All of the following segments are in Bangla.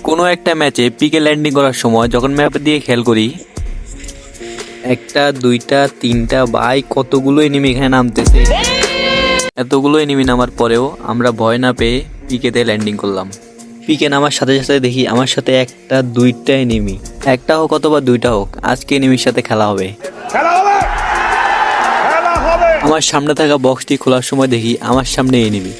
কোনো একটা ম্যাচে পিকে ল্যান্ডিং করার সময় যখন ম্যাপ দিয়ে খেয়াল করি একটা দুইটা তিনটা বাই কতগুলো এনিমি এখানে নামতেছে। এতগুলো এনিমি নামার পরেও আমরা ভয় না পেয়ে পিকেতে ল্যান্ডিং করলাম। পিকে নামার সাথে সাথে দেখি আমার সাথে একটা দুইটা এনিমি একটা হোক অথবা দুইটা হোক আজকে এনিমির সাথে খেলা হবে। আমার সামনে থাকা বক্সটি খোলার সময় দেখি আমার সামনে এনিমি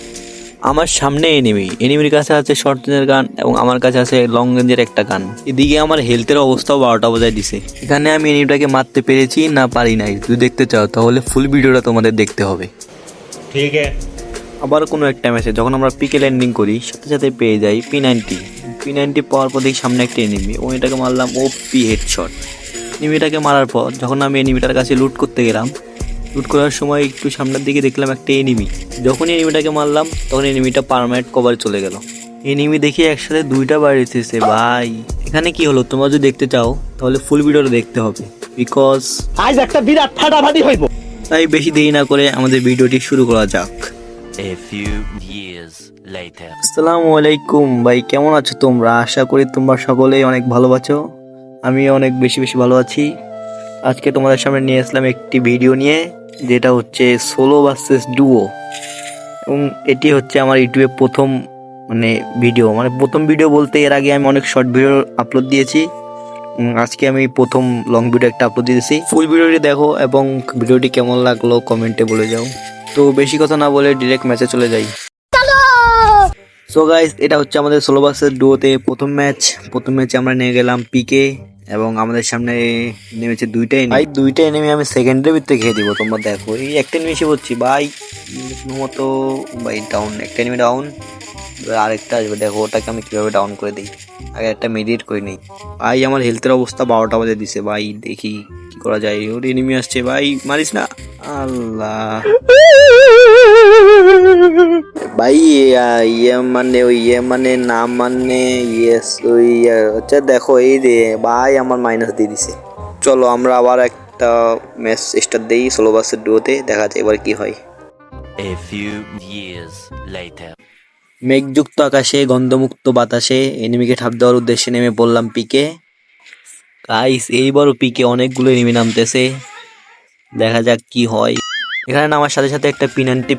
আমার সামনে এনিমি এনিমির কাছে আছে শর্ট রেঞ্জের গান এবং আমার কাছে আছে লং রেঞ্জের একটা গান। এদিকে আমার হেলথের অবস্থাও বারোটা বজায় দিছে। এখানে আমি এনিমিটাকে মারতে পেরেছি না পারি নাই। যদি দেখতে চাও তাহলে ফুল ভিডিওটা তোমাদের দেখতে হবে। ঠিক আছে। আবার কোনো একটা ম্যাচে যখন আমরা পিকে ল্যান্ডিং করি সাথে সাথে পেয়ে যাই পি নাইনটি পি নাইনটি পাওয়ার পর দেখি সামনে একটা এনিমি ও এটাকে মারলাম ও পি হেড শট এনিমিটাকে মারার পর যখন আমি এনিমিটার কাছে লুট করতে গেলাম লুট করার সময় একটু সামনের দিকে দেখলাম একটা এনিমি যখন এনিমিটাকে মারলাম তখন এনিমিটা পারমানেন্ট কভার চলে গেল। এনিমি দেখি একসাথে দুইটা বাড়ি বাড়িতেছে ভাই। এখানে কি হলো? তোমরা যদি দেখতে চাও তাহলে ফুল ভিডিওটা দেখতে হবে। বিকজ আজ একটা বিরাট ফাটাফাটি হইব। তাই বেশি দেরি না করে আমাদের ভিডিওটি শুরু করা যাক। A few years later. আসসালামু আলাইকুম ভাই। কেমন আছো তোমরা? আশা করি তোমরা সকলেই অনেক ভালো আছো। আমি অনেক বেশি বেশি ভালো আছি। আজকে তোমাদের সামনে নিয়ে আসলাম একটি ভিডিও নিয়ে। যেটা হচ্ছে সোলো ভার্সেস ডুও এবং এটি হচ্ছে আমার ইউটিউবে প্রথম মানে ভিডিও মানে প্রথম ভিডিও বলতে এর আগে আমি অনেক শর্ট ভিডিও আপলোড দিয়েছি। আজকে আমি প্রথম লং ভিডিও একটা আপলোড দিয়েছি। ফুল ভিডিওটি দেখো এবং ভিডিওটি কেমন লাগল কমেন্টে বলে যাও। তো বেশি কথা না বলে ডিরেক্ট ম্যাচে চলে যাই। সো গাইস এটা হচ্ছে আমাদের ষোলো বাসের ডুয়োতে প্রথম ম্যাচ প্রথম ম্যাচে আমরা নিয়ে গেলাম পিকে এবং আমাদের সামনে নেমেছে দুইটা enemy। ভাই দুইটা এনিমি আমি সেকেন্ডের ভিতরে খেয়ে দিব তোমরা দেখো। এই একটা এনিমি এসে পড়ছি ভাই। মতো ভাই ডাউন একটা এনিমি ডাউন আরেকটা আসবে দেখো ওটাকে আমি কীভাবে ডাউন করে দিই। আগে একটা মেডিটেট করে নিই। ভাই আমার হেলথের অবস্থা বারোটা বাজে দিছে ভাই দেখি কি করা যায়। ওর এনিমি আসছে ভাই মারিস না। আল্লাহ। ভাই ইয়া মানে ওই ইয়ে মানে নাম মানে ইয়েস ওই আচ্ছা দেখো এই রে ভাই আমার মাইনাস দিয়ে দিছে। চলো আমরা আবার একটা ম্যাচ স্টার্ট দেই ষোলো বাসের ডুয়োতে দেখা যায় এবার কি হয়। A few years later. মেঘযুক্ত আকাশে গন্ধমুক্ত বাতাসে এনিমিকে ঠাপ দেওয়ার উদ্দেশ্যে নেমে পড়লাম পিকে গাইস এইবারও পিকে অনেকগুলো এনিমি নামতেছে। দেখা যাক কি হয়। এখানে নামার সাথে সাথে একটা পিনান্টি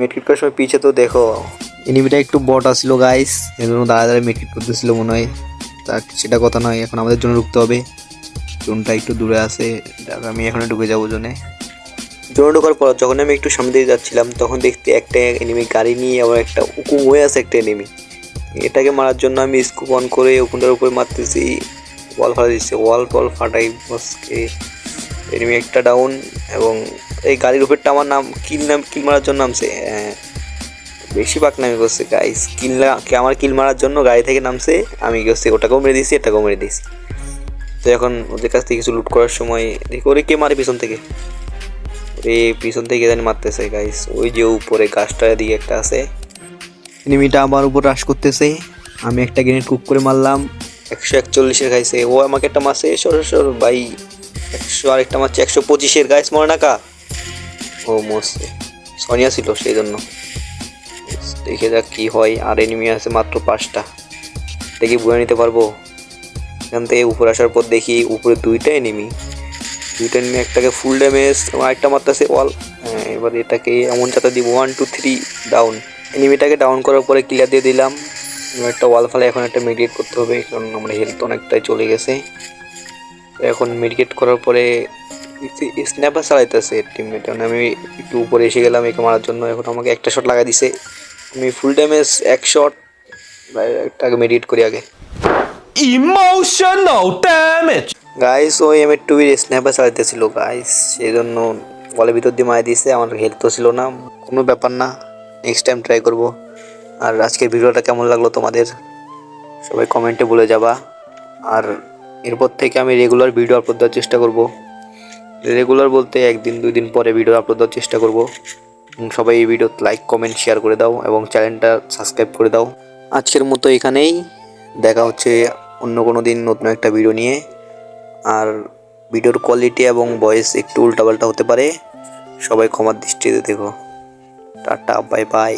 মেটকিট করার সময় পিছে তো দেখো। এনিমিটা একটু বট আসছিল গাইস এর জন্য দাঁড়া দাঁড়া মেটকিট করতেছিল মনে হয়। তা সেটা কথা নয় এখন আমাদের জন্য ঢুকতে হবে। জোনটা একটু দূরে আছে আমি এখানে ঢুকে যাব জোনে। জোনে ঢোকার পর যখন আমি একটু সামনে দিয়ে যাচ্ছিলাম তখন দেখতে একটা এনিমি গাড়ি নিয়ে আবার একটা উকুম হয়ে আছে একটা এনিমি এটাকে মারার জন্য আমি স্কুপ অন করে উকুনটার উপরে মারতেছি। ওয়াল ফাটা দিচ্ছে ওয়াল টল ফাটাই বসকে। এনিমি একটা ডাউন এবং এই গাড়ির উপরটা আমার নাম কিল নাম কিল মারার জন্য নামছে হ্যাঁ, বেশি পাকনামি করছে গাইস কিল আমার কিল মারার জন্য গাড়ি থেকে নামছে আমি হচ্ছে ওটাকেও মেরে দিয়েছি এটাকেও মেরে দিয়েছি। তো এখন ওদের কাছ থেকে কিছু লুট করার সময় দেখি ওরে কে মারে পিছন থেকে? ওরে পিছন থেকে জানি মারতেছে গাইস ওই যে উপরে গাছটা দিকে একটা আছে। এনিমিটা আমার উপর রাশ করতেছে। আমি একটা গ্রেনেড কুক করে মারলাম। একশো একচল্লিশের খাইছে ও আমাকে একটা মারছে সর সর ভাই। একশো আরেকটা মারছে, একশো পঁচিশের গাইস মরে না কা ও, মরছে। সনিয়া ছিল সেই জন্য দেখে যাক কি হয়। আর এনিমি আছে মাত্র পাঁচটা। দেখি বুঝে নিতে পারব। এখান থেকে উপরে আসার পর দেখি উপরে দুইটা এনিমি দুইটা এনিমি একটাকে ফুল ড্যামেজ আরেকটা মারতেছে ওয়াল এবার এটাকে এমন চাতা দিব। ওয়ান টু থ্রি ডাউন এনিমিটাকে ডাউন করার পরে ক্লিয়ার দিয়ে দিলাম। একটা ওয়াল ফালে এখন একটা মেডিকেট করতে হবে, কারণ আমার হেলথ অনেকটাই চলে গেছে। এখন মেডিকেট করার পরে স্ন্যাপার চালাইতেছে টিমমেট আমি একটু উপরে এসে গেলাম একে মারার জন্য এখন আমাকে একটা শট লাগা দিছে। আমি ফুল ড্যামেজ এক শট একটা আগে মেডিকেট করি আগে। Emotional damage. গাইস ওই এম টু বির স্ন্যাপার চালাইতেছিল গাইস সেই জন্য বলের ভিতর দিয়ে মারা দিয়েছে আমার হেলথ তো ছিল না। কোনো ব্যাপার না নেক্সট টাইম ট্রাই করব। আর আজকের ভিডিওটা কেমন লাগল তোমাদের? সবাই কমেন্টে বলে যাবা। আর এরপর থেকে আমি রেগুলার ভিডিও আপলোড দেওয়ার চেষ্টা করব। রেগুলার বলতে একদিন দুই দিন পরে ভিডিও আপলোড দেওয়ার চেষ্টা করব। সবাই এই ভিডিও লাইক কমেন্ট শেয়ার করে দাও এবং চ্যানেলটা সাবস্ক্রাইব করে দাও। আজকের মতো এখানেই। দেখা হচ্ছে অন্য কোনো দিন নতুন একটা ভিডিও নিয়ে। আর ভিডিওর কোয়ালিটি এবং ভয়েস একটু উল্টাপাল্টা হতে পারে। সবাই ক্ষমার দৃষ্টিতে দেখো। Tata bye bye